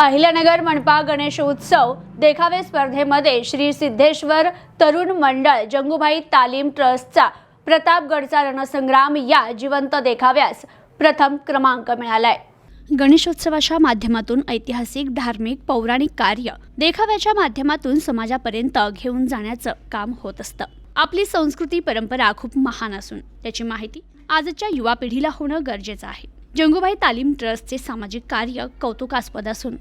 अहिल्यानगर मनपा गणेशोत्सव देखावे स्पर्धेमध्ये श्री सिद्धेश्वर तरुण मंडळ जंगूभाई तालीम ट्रस्टचा प्रतापगडचा रणसंग्राम या जिवंत देखाव्यास प्रथम क्रमांक मिळालाय. गणेशोत्सवाच्या माध्यमातून ऐतिहासिक धार्मिक पौराणिक कार्य देखाव्याच्या माध्यमातून समाजापर्यंत घेऊन जाण्याचं काम होत असतं. आपली संस्कृती परंपरा खूप महान असून त्याची माहिती आजच्या युवा पिढीला होणं गरजेचं आहे. जंगूबाई तालीम ट्रस्टचे सामाजिक कार्य कौतुकास्पद असून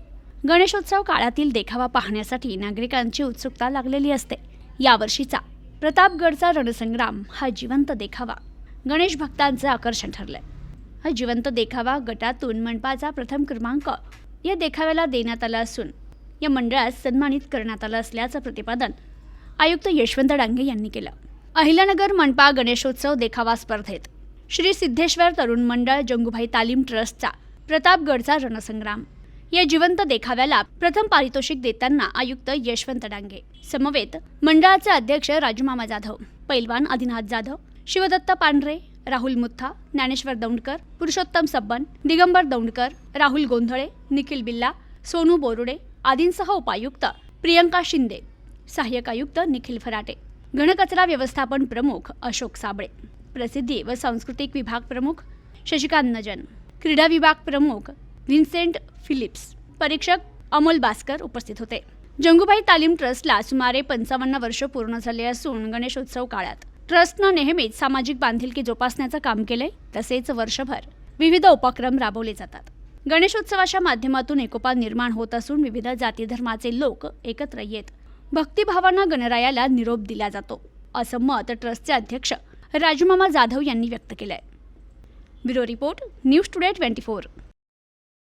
गणेशोत्सव काळातील देखावा पाहण्यासाठी नागरिकांची उत्सुकता लागलेली असते. यावर्षीचा प्रतापगडचा रणसंग्राम हा जिवंत देखावा. गणेश भक्तांचं आकर्षण ठरलंय. हा जिवंत देखावा गटातून मनपाचा प्रथम क्रमांक या देखाव्याला देण्यात आला असून या मंडळास सन्मानित करण्यात आलं असल्याचं प्रतिपादन आयुक्त यशवंत डांगे यांनी केलं. अहिल्यानगर मनपा गणेशोत्सव देखावा स्पर्धेत श्री सिद्धेश्वर तरुण मंडळ जंगूभाई तालीम ट्रस्टचा प्रतापगडचा रणसंग्राम. या जिवंत देखाव्याला प्रथम पारितोषिक देताना आयुक्त यशवंत डांगे. समवेत मंडळाचे अध्यक्ष राजूमामा जाधव पैलवान आदिनाथ जाधव शिवदत्त पांढरे राहुल मुथा ज्ञानेश्वर दौंडकर पुरुषोत्तम सब्बन दिगंबर दौंडकर राहुल गोंधळे निखिल बिल्ला सोनू बोरुडे आदींसह उपायुक्त प्रियंका शिंदे सहाय्यक आयुक्त निखिल फराटे घनकचरा व्यवस्थापन प्रमुख अशोक साबळे. प्रसिद्धी व सांस्कृतिक विभाग प्रमुख शशिकांत नजन. क्रीडा विभाग प्रमुख व्हिन्सेंट फिलिप्स. परीक्षक अमोल बास्कर उपस्थित होते. जंगूबाई तालीम ट्रस्टला सुमारे पंचावन्न वर्ष पूर्ण झाले असून गणेशोत्सव काळात. ट्रस्टनं नेहमीच सामाजिक बांधिलकी जोपासण्याचं काम केलंय तसेच वर्षभर विविध उपक्रम राबवले जातात. गणेशोत्सवाच्या माध्यमातून एकोपा निर्माण होत असून विविध जाती धर्माचे लोक एकत्र येत भक्तिभावानं गणरायाला निरोप दिला जातो असं मत ट्रस्टचे अध्यक्ष राजूमामा जाधव यांनी व्यक्त केलं आहे bureau report news today twenty four.